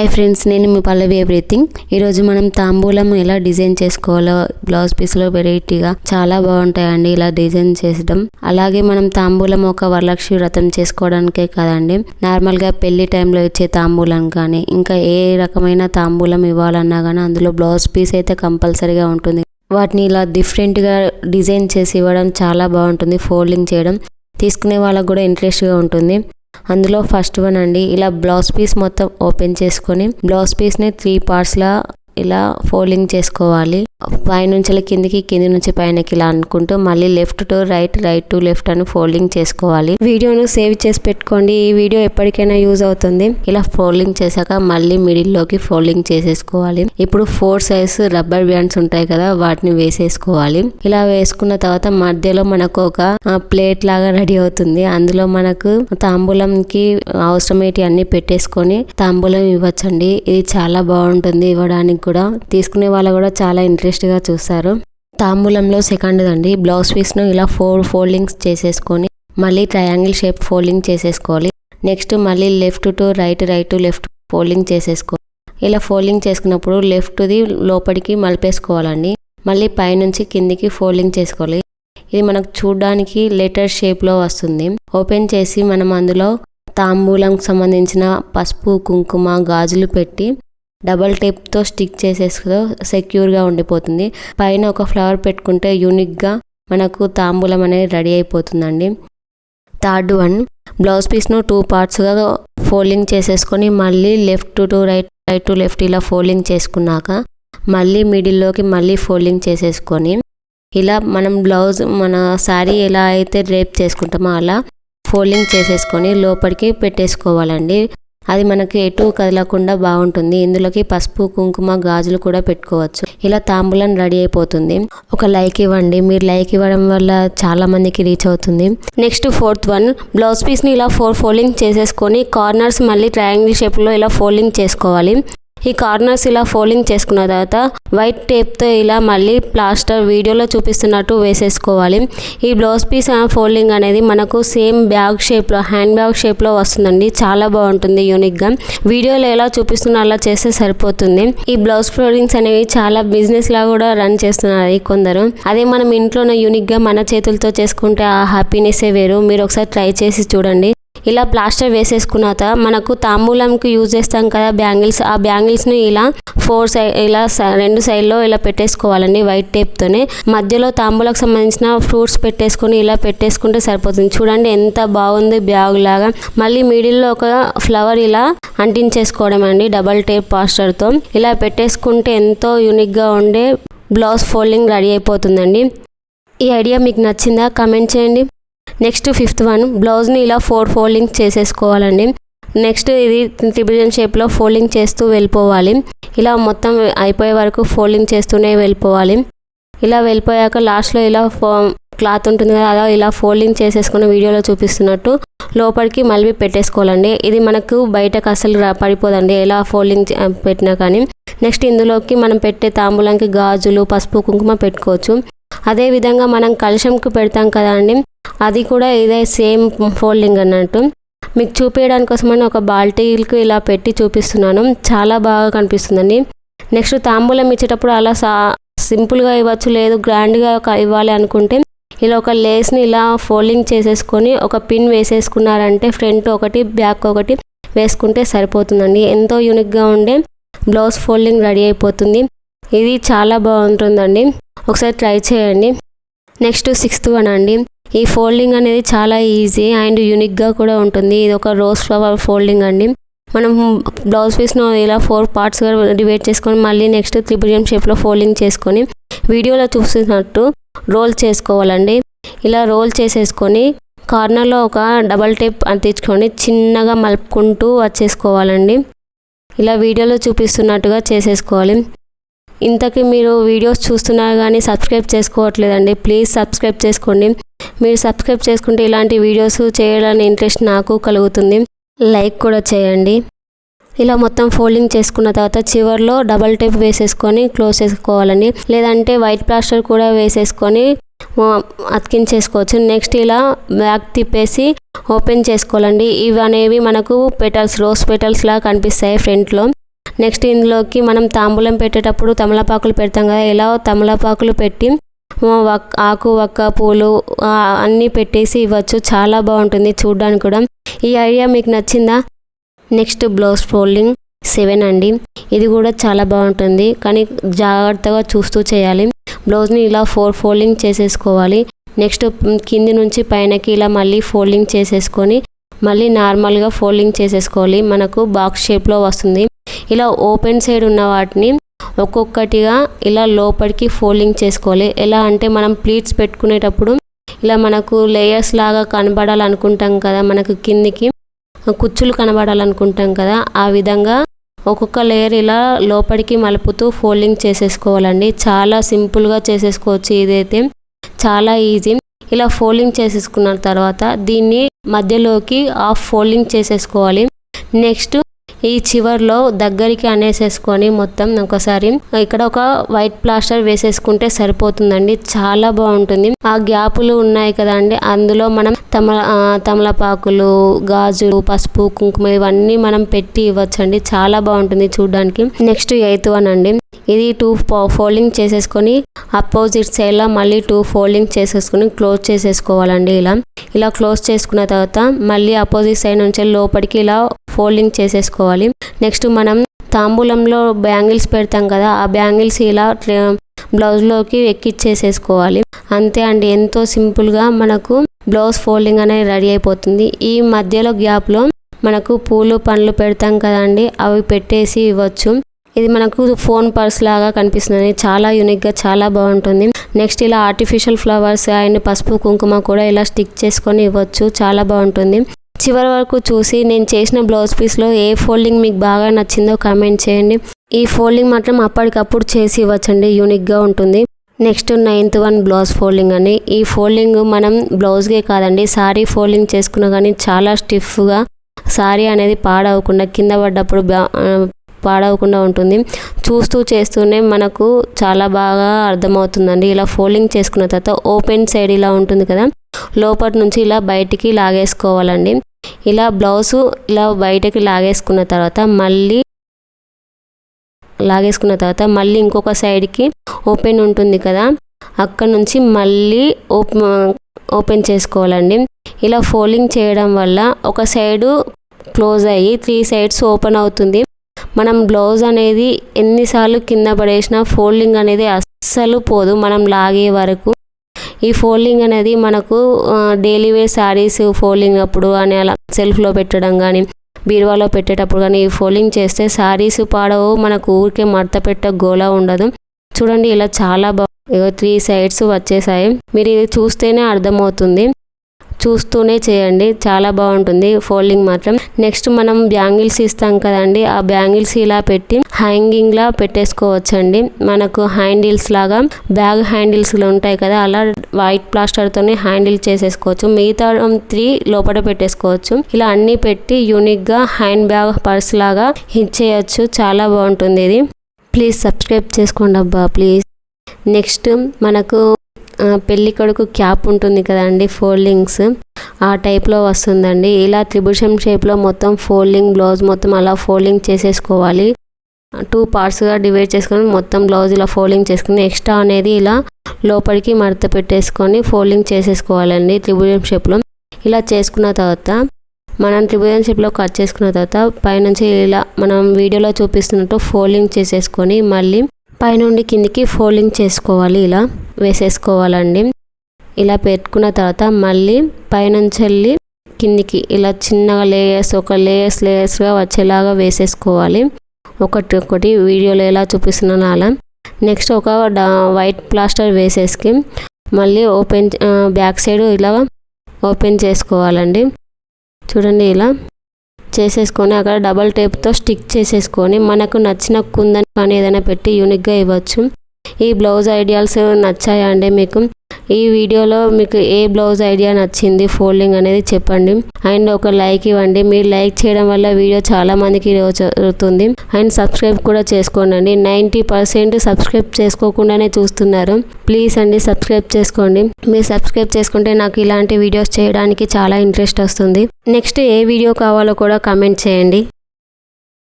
Hi friends నేను మీ పల్లవి everything ఈరోజు మనం తాంబూలం ఎలా డిజైన్ చేసుకోవాలో బ్లౌజ్ పీస్లో వెరైటీగా చాలా బాగుంటాయండి ఇలా డిజైన్ చేసడం. అలాగే మనం తాంబూలం ఒక వరలక్ష్మి వ్రతం చేసుకోవడానికే కదండి. నార్మల్గా పెళ్ళి టైంలో ఇచ్చే తాంబూలం కానీ ఇంకా ఏ రకమైన తాంబూలం ఇవ్వాలన్నా కానీ అందులో బ్లౌజ్ పీస్ అయితే కంపల్సరీగా ఉంటుంది. వాటిని ఇలా డిఫరెంట్గా డిజైన్ చేసి ఇవ్వడం చాలా బాగుంటుంది ఫోల్డింగ్ చేయడం. తీసుకునే వాళ్ళకు కూడా ఇంట్రెస్ట్గా ఉంటుంది. అందులో ఫస్ట్ వన్ అండి. ఇలా బ్లౌజ్ పీస్ మొత్తం ఓపెన్ చేసుకొని బ్లౌజ్ పీస్ని త్రీ పార్ట్స్లా ఇలా ఫోల్డింగ్ చేసుకోవాలి. పైనుంచి కిందికి కింది నుంచి పైనకి ఇలా అనుకుంటూ మళ్ళీ left to right right to left అని ఫోల్డింగ్ చేసుకోవాలి. వీడియోను సేవ్ చేసి పెట్టుకోండి. ఈ వీడియో ఎప్పటికైనా యూజ్ అవుతుంది. ఇలా ఫోల్డింగ్ చేశాక మళ్ళీ మిడిల్లోకి ఫోల్డింగ్ చేసేసుకోవాలి. ఇప్పుడు ఫోర్ సైజ్ రబ్బర్ బ్యాండ్స్ ఉంటాయి కదా వాటిని వేసేసుకోవాలి. ఇలా వేసుకున్న తర్వాత మధ్యలో మనకు ఒక ప్లేట్ లాగా రెడీ అవుతుంది. అందులో మనకు తాంబూలంకి అవసరమేటి అన్ని పెట్టేసుకొని తాంబూలం ఇవ్వచ్చండి. ఇది చాలా బాగుంటుంది ఇవ్వడానికి కూడా తీసుకునే వాళ్ళు కూడా చాలా ఇంట్రెస్ట్గా చూస్తారు తాంబూలంలో సెకండ్ అండి బ్లౌజ్ పీస్ను ఇలా ఫోర్ ఫోల్డింగ్స్ చేసేసుకొని మళ్ళీ ట్రయాంగిల్ షేప్ ఫోల్డింగ్ చేసేసుకోవాలి. నెక్స్ట్ మళ్ళీ left to right right to left folding చేసేసుకోవాలి ఇలా ఫోల్డింగ్ చేసుకున్నప్పుడు లెఫ్ట్ది లోపలికి మలిపేసుకోవాలండి. మళ్ళీ పైనుంచి కిందికి ఫోల్డింగ్ చేసుకోవాలి. ఇది మనకు చూడడానికి లెటర్ షేప్లో వస్తుంది. ఓపెన్ చేసి మనం అందులో తాంబూలంకి సంబంధించిన పసుపు కుంకుమ గాజులు పెట్టి డబల్ టేప్తో స్టిక్ చేసేసుకో సెక్యూర్గా ఉండిపోతుంది. పైన ఒక ఫ్లవర్ పెట్టుకుంటే యూనిక్గా మనకు తాంబూలం అనేది రెడీ అయిపోతుందండి. థర్డ్ వన్ బ్లౌజ్ పీస్ను టూ పార్ట్స్గా ఫోల్డింగ్ చేసేసుకొని మళ్ళీ left to right right to left ఇలా ఫోల్డింగ్ చేసుకున్నాక మళ్ళీ మిడిల్లోకి మళ్ళీ ఫోల్డింగ్ చేసేసుకొని ఇలా మనం బ్లౌజ్ మన శారీ ఎలా అయితే రేప్ చేసుకుంటామో అలా ఫోల్డింగ్ చేసేసుకొని లోపలికి పెట్టేసుకోవాలండి. అది మనకి ఎటు కదలకుండా బాగుంటుంది. ఇందులోకి పసుపు కుంకుమ గాజులు కూడా పెట్టుకోవచ్చు. ఇలా తాంబూలం రెడీ అయిపోతుంది. ఒక లైక్ ఇవ్వండి. మీరు లైక్ ఇవ్వడం వల్ల చాలా మందికి రీచ్ అవుతుంది. నెక్స్ట్ ఫోర్త్ వన్ బ్లౌజ్ పీస్ని ఇలా ఫోర్ ఫోల్డింగ్ చేసేసుకొని కార్నర్స్ మళ్ళీ ట్రయాంగిల్ షేప్లో ఇలా ఫోల్డింగ్ చేసుకోవాలి. ఈ కార్నర్స్ ఇలా ఫోల్డింగ్ చేసుకున్న తర్వాత వైట్ టేప్తో ఇలా మళ్ళీ ప్లాస్టర్ వీడియోలో చూపిస్తున్నట్టు వేసేసుకోవాలి. ఈ బ్లౌజ్ పీస్ ఫోల్డింగ్ అనేది మనకు సేమ్ బ్యాగ్ షేప్లో హ్యాండ్ బ్యాగ్ షేప్లో వస్తుందండి. చాలా బాగుంటుంది యూనిక్గా. వీడియోలో ఎలా చూపిస్తున్నా అలా చేస్తే సరిపోతుంది. ఈ బ్లౌజ్ ఫోల్డింగ్స్ అనేవి చాలా బిజినెస్ లా కూడా రన్ చేస్తున్నారు కొందరు. అదే మనం ఇంట్లోనే యూనిక్గా మన చేతులతో చేసుకుంటే ఆ హ్యాపీనెస్సే వేరు. మీరు ఒకసారి ట్రై చేసి చూడండి. ఇలా ప్లాస్టర్ వేసేసుకున్న తర్వాత మనకు తాంబూలంకి యూజ్ చేస్తాం కదా బ్యాంగిల్స్ ఆ బ్యాంగిల్స్ని ఇలా ఫోర్ సైడ్ ఇలా రెండు సైడ్లో ఇలా పెట్టేసుకోవాలండి వైట్ టేప్తోనే మధ్యలో తాంబూలకు సంబంధించిన ఫ్రూట్స్ పెట్టేసుకొని ఇలా పెట్టేసుకుంటే సరిపోతుంది. చూడండి ఎంత బాగుంది బ్యాగ్ లాగా. మళ్ళీ మిడిల్లో ఒక ఫ్లవర్ ఇలా అంటించేసుకోవడం అండి డబల్ టేప్ పాస్టర్తో ఇలా పెట్టేసుకుంటే ఎంతో యూనిక్గా ఉండే బ్లౌజ్ ఫోల్డింగ్ రెడీ అయిపోతుందండి. ఈ ఐడియా మీకు నచ్చిందా? కమెంట్ చేయండి. Next fifth one. బ్లౌజ్ని ఇలా ఫోర్ ఫోల్డింగ్ చేసేసుకోవాలండి. నెక్స్ట్ ఇది త్రిభుజన్ షేప్లో ఫోల్డింగ్ చేస్తూ వెళ్ళిపోవాలి. ఇలా మొత్తం అయిపోయే వరకు ఫోల్డింగ్ చేస్తూనే వెళ్ళిపోవాలి. ఇలా వెళ్ళిపోయాక లాస్ట్లో ఇలా ఫో క్లాత్ ఉంటుంది కదా అలా ఇలా ఫోల్డింగ్ చేసేసుకున్న వీడియోలో చూపిస్తున్నట్టు లోపలికి మళ్ళీ పెట్టేసుకోవాలండి. ఇది మనకు బయటకు అసలు పడిపోదండి ఎలా ఫోల్డింగ్ పెట్టినా కానీ. నెక్స్ట్ ఇందులోకి మనం పెట్టే తాంబూలంకి గాజులు పసుపు కుంకుమ పెట్టుకోవచ్చు. అదే విధంగా మనం కలశంకి పెడతాం కదా అండి అది కూడా ఇదే సేమ్ ఫోల్డింగ్ అన్నట్టు. మీకు చూపించడానికి కోసమని ఒక బాల్టీలకు ఇలా పెట్టి చూపిస్తున్నాను. చాలా బాగా కనిపిస్తుందండి. నెక్స్ట్ తాంబూలం ఇచ్చేటప్పుడు అలా సా సింపుల్గా ఇవ్వచ్చు లేదు గ్రాండ్గా ఇవ్వాలి అనుకుంటే ఇలా ఒక లేస్ని ఇలా ఫోల్డింగ్ చేసేసుకొని ఒక పిన్ వేసేసుకున్నారంటే ఫ్రంట్ ఒకటి బ్యాక్ ఒకటి వేసుకుంటే సరిపోతుందండి. ఎంతో యూనిక్గా ఉండే బ్లౌజ్ ఫోల్డింగ్ రెడీ అయిపోతుంది. ఇది చాలా బాగుంటుందండి. ఒకసారి ట్రై చేయండి. నెక్స్ట్ సిక్స్త్ వన్ అండి. ఈ ఫోల్డింగ్ అనేది చాలా ఈజీ అండ్ యూనిక్గా కూడా ఉంటుంది. ఇది ఒక రోజ్ ఫ్లవర్ ఫోల్డింగ్ అండి. మనం బ్లౌజ్ పీస్ను ఇలా ఫోర్ పార్ట్స్గా డివైడ్ చేసుకొని మళ్ళీ నెక్స్ట్ త్రిభుజం షేప్లో ఫోల్డింగ్ చేసుకొని వీడియోలో చూస్తున్నట్టు రోల్ చేసుకోవాలండి. ఇలా రోల్ చేసేసుకొని కార్నర్లో ఒక డబల్ టేప్ అంటించుకొని చిన్నగా మలుపుకుంటూ వచ్చేసుకోవాలండి. ఇలా వీడియోలో చూపిస్తున్నట్టుగా చేసేసుకోవాలి. ఇంతకీ మీరు వీడియోస్ చూస్తున్నారు కానీ సబ్స్క్రైబ్ చేసుకోవట్లేదండి ప్లీజ్ సబ్స్క్రైబ్ చేసుకోండి. మీరు సబ్స్క్రైబ్ చేసుకుంటే ఇలాంటి వీడియోస్ చేయాలని ఇంట్రెస్ట్ నాకు కలుగుతుంది. లైక్ కూడా చేయండి. ఇలా మొత్తం ఫోల్డింగ్ చేసుకున్న తర్వాత చివర్లో డబల్ టేప్ వేసేసుకొని క్లోజ్ చేసుకోవాలండి. లేదంటే వైట్ ప్లాస్టర్ కూడా వేసేసుకొని అతికించేసుకోవచ్చు. నెక్స్ట్ ఇలా బ్యాక్ తిప్పేసి ఓపెన్ చేసుకోవాలండి. ఇవి అనేవి మనకు పెటల్స్ రోజ్ పెటల్స్ లాగా కనిపిస్తాయి ఫ్రంట్లో. నెక్స్ట్ ఇందులోకి మనం తాంబూలం పెట్టేటప్పుడు తమలపాకులు పెడతాం కదా ఇలా తమలపాకులు పెట్టి ఆకు వక్క పూలు అన్నీ పెట్టేసి ఇవ్వచ్చు. చాలా బాగుంటుంది చూడడానికి కూడా. ఈ ఐడియా మీకు నచ్చిందా? నెక్స్ట్ బ్లౌజ్ ఫోల్డింగ్ సెవెన్ అండి. ఇది కూడా చాలా బాగుంటుంది. కానీ జాగ్రత్తగా చూస్తూ చేయాలి. బ్లౌజ్ని ఇలా ఫోర్ ఫోల్డింగ్ చేసేసుకోవాలి. నెక్స్ట్ కింది నుంచి పైనకి ఇలా మళ్ళీ ఫోల్డింగ్ చేసేసుకొని మళ్ళీ నార్మల్గా ఫోల్డింగ్ చేసేసుకోవాలి. మనకు బాక్స్ షేప్లో వస్తుంది. ఇలా ఓపెన్ సైడ్ ఉన్న వాటిని ఒక్కొక్కటిగా ఇలా లోపలికి ఫోల్డింగ్ చేసుకోవాలి. ఎలా అంటే మనం ప్లీట్స్ పెట్టుకునేటప్పుడు ఇలా మనకు లేయర్స్ లాగా కనబడాలనుకుంటాం కదా మనకు కిందికి కుచ్చులు కనబడాలనుకుంటాం కదా ఆ విధంగా ఒక్కొక్క లేయర్ ఇలా లోపలికి మలుపుతూ ఫోల్డింగ్ చేసేసుకోవాలండి. చాలా సింపుల్గా చేసేసుకోవచ్చు ఇదైతే. చాలా ఈజీ. ఇలా ఫోల్డింగ్ చేసేసుకున్న తర్వాత దీన్ని మధ్యలోకి ఆఫ్ ఫోల్డింగ్ చేసేసుకోవాలి. నెక్స్ట్ ఈ చివర్లో దగ్గరికి అనేసేసుకొని మొత్తం ఒకసారి ఇక్కడ ఒక వైట్ ప్లాస్టర్ వేసేసుకుంటే సరిపోతుందండి. చాలా బాగుంటుంది. ఆ గ్యాపులు ఉన్నాయి కదండి అందులో మనం తమల తమలపాకులు గాజులు పసుపు కుంకుమ ఇవన్నీ మనం పెట్టి ఇవ్వచ్చండి. చాలా బాగుంటుంది చూడడానికి. నెక్స్ట్ ఎయిత్ వన్ అండి. ఇది టూ ఫోల్డింగ్ చేసేసుకొని అపోజిట్ సైడ్లో మళ్ళీ టూ ఫోల్డింగ్ చేసేసుకొని క్లోజ్ చేసేసుకోవాలండి ఇలా. ఇలా క్లోజ్ చేసుకున్న తర్వాత మళ్ళీ అపోజిట్ సైడ్ నుంచి లోపలికి ఇలా ఫోల్డింగ్ చేసేసుకోవాలి. నెక్స్ట్ మనం తాంబూలంలో బ్యాంగిల్స్ పెడతాం కదా ఆ బ్యాంగిల్స్ ఇలా బ్లౌజ్లోకి ఎక్కిచ్చేసేసుకోవాలి. అంతే అండి ఎంతో సింపుల్గా మనకు బ్లౌజ్ ఫోల్డింగ్ అనేది రెడీ అయిపోతుంది. ఈ మధ్యలో గ్యాప్లో మనకు పూలు పండ్లు పెడతాం కదండి అవి పెట్టేసి ఇవ్వచ్చు. ఇది మనకు ఫోన్ పర్స్ లాగా కనిపిస్తుంది. చాలా యూనిక్గా చాలా బాగుంటుంది. నెక్స్ట్ ఇలా ఆర్టిఫిషియల్ ఫ్లవర్స్ అండ్ పసుపు కుంకుమ కూడా ఇలా స్టిక్ చేసుకొని ఇవ్వచ్చు. చాలా బాగుంటుంది. చివరి వరకు చూసి నేను చేసిన బ్లౌజ్ పీస్లో ఏ ఫోల్డింగ్ మీకు బాగా నచ్చిందో కామెంట్ చేయండి. ఈ ఫోల్డింగ్ మాత్రం అప్పటికప్పుడు చేసి ఇవ్వచ్చండి. యూనిక్గా ఉంటుంది. Next ninth one blouse folding అని ఈ ఫోల్డింగ్ మనం బ్లౌజ్కే కాదండి సారీ ఫోల్డింగ్ చేసుకున్నా కానీ చాలా స్టిఫ్గా సారీ అనేది పాడవకుండా కింద పడ్డప్పుడు బా- పాడవకుండా ఉంటుంది. చూస్తూ చేస్తూనే మనకు చాలా బాగా అర్థమవుతుందండి. ఇలా ఫోల్డింగ్ చేసుకున్న తర్వాత ఓపెన్ సైడ్ ఇలా ఉంటుంది కదా లోపటి నుంచి ఇలా బయటికి లాగేసుకోవాలండి. ఇలా బ్లౌజు ఇలా బయటకి లాగేసుకున్న తర్వాత మళ్ళీ లాగేసుకున్న తర్వాత మళ్ళీ ఇంకొక సైడ్కి ఓపెన్ ఉంటుంది కదా అక్కడ నుంచి మళ్ళీ ఓపెన్ ఓపెన్ చేసుకోవాలండి. ఇలా ఫోల్డింగ్ చేయడం వల్ల ఒక సైడు క్లోజ్ అయ్యి త్రీ సైడ్స్ ఓపెన్ అవుతుంది. మనం బ్లౌజ్ అనేది ఎన్నిసార్లు కింద పడేసినా ఫోల్డింగ్ అనేది అస్సలు పోదు. మనం లాగే వరకు ఈ ఫోల్డింగ్ అనేది మనకు డైలీ వేర్ శారీస్ ఫోల్డింగ్ అప్పుడు అని అలా సెల్ఫ్లో పెట్టడం కానీ బీరువాలో పెట్టేటప్పుడు కానీ ఈ ఫోల్డింగ్ చేస్తే శారీస్ పాడవు మనకు ఊరికే మడత పెట్ట గోలా ఉండదు. చూడండి ఇలా చాలా బాగా త్రీ సైడ్స్ వచ్చేసాయి. మీరు ఇది చూస్తేనే అర్థమవుతుంది. చూస్తూనే చేయండి. చాలా బాగుంటుంది. ఫోల్డింగ్ మాత్రం. నెక్స్ట్ మనం బ్యాంగిల్స్ ఇస్తాం కదండి. ఆ బ్యాంగిల్స్ ఇలా పెట్టి హ్యాంగింగ్ లా పెట్టేసుకోవచ్చండి. మనకు హ్యాండిల్స్ లాగా బ్యాగ్ హ్యాండిల్స్ ఉంటాయి కదా అలా వైట్ ప్లాస్టర్తోనే హ్యాండిల్ చేసేసుకోవచ్చు. మిగతా త్రీ లోపల పెట్టేసుకోవచ్చు. ఇలా అన్ని పెట్టి యూనిక్గా హ్యాండ్ బ్యాగ్ పర్స్ లాగా ఇచ్చేయచ్చు. చాలా బాగుంటుంది ఇది. ప్లీజ్ సబ్స్క్రైబ్ చేసుకోండి అబ్బా ప్లీజ్ నెక్స్ట్ మనకు ఆ, పెళ్ళి కొడుకు క్యాప్ ఉంటుంది కదండి ఫోల్డింగ్స్. ఆ టైప్లో వస్తుందండి. ఇలా త్రిభుజం షేప్లో మొత్తం ఫోల్డింగ్ బ్లౌజ్ మొత్తం అలా ఫోల్డింగ్ చేసేసుకోవాలి. టూ పార్ట్స్గా డివైడ్ చేసుకొని మొత్తం బ్లౌజ్ ఇలా ఫోల్డింగ్ చేసుకుని ఎక్స్ట్రా అనేది ఇలా లోపలికి మడత పెట్టేసుకొని ఫోల్డింగ్ చేసేసుకోవాలండి త్రిభుజం షేప్లో. ఇలా చేసుకున్న తర్వాత మనం త్రిభుజం షేప్లో కట్ చేసుకున్న తర్వాత పైనుంచి ఇలా మనం వీడియోలో చూపిస్తున్నట్టు ఫోల్డింగ్ చేసేసుకొని మళ్ళీ పైనుండి కిందికి ఫోల్డింగ్ చేసుకోవాలి ఇలా. వేసేసుకోవాలండి. ఇలా పెట్టుకున్న తర్వాత మళ్ళీ పైనుంచి వెళ్ళి కిందికి ఇలా చిన్నగా లేయర్స్ ఒక లేయర్స్ లేయర్స్గా వచ్చేలాగా వేసేసుకోవాలి. ఒకటి ఒకటి వీడియోలో ఎలా చూపిస్తున్నాను అలా. నెక్స్ట్ ఒక డా- వైట్ ప్లాస్టర్ వేసేసి మళ్ళీ ఓపెన్ బ్యాక్ సైడ్ ఇలా ఓపెన్ చేసుకోవాలండి. చూడండి ఇలా చేసేసుకొని అక్కడ డబల్ టేప్తో స్టిక్ చేసేసుకొని మనకు నచ్చిన కుందని కానీ ఏదైనా పెట్టి యూనిక్గా ఇవ్వచ్చు. ఈ బ్లౌజ్ ఐడియాస్ నచ్చాయా అండి మీకు? ఈ వీడియోలో మీకు ఏ బ్లౌజ్ ఐడియా నచ్చింది? ఫోల్డింగ్ అనేది చెప్పండి. అండ్ ఒక లైక్ ఇవ్వండి. మీరు లైక్ చేయడం వల్ల వీడియో చాలా మందికి జరుగుతుంది అండ్ సబ్స్క్రైబ్ కూడా చేసుకోండి నైంటీ పర్సెంట్ సబ్స్క్రైబ్ చేసుకోకుండానే చూస్తున్నారు. ప్లీజ్ అండి సబ్స్క్రైబ్ చేసుకోండి. మీరు సబ్స్క్రైబ్ చేసుకుంటే నాకు ఇలాంటి వీడియోస్ చేయడానికి చాలా ఇంట్రెస్ట్ వస్తుంది. నెక్స్ట్ ఏ వీడియో కావాలో కూడా కమెంట్ చేయండి.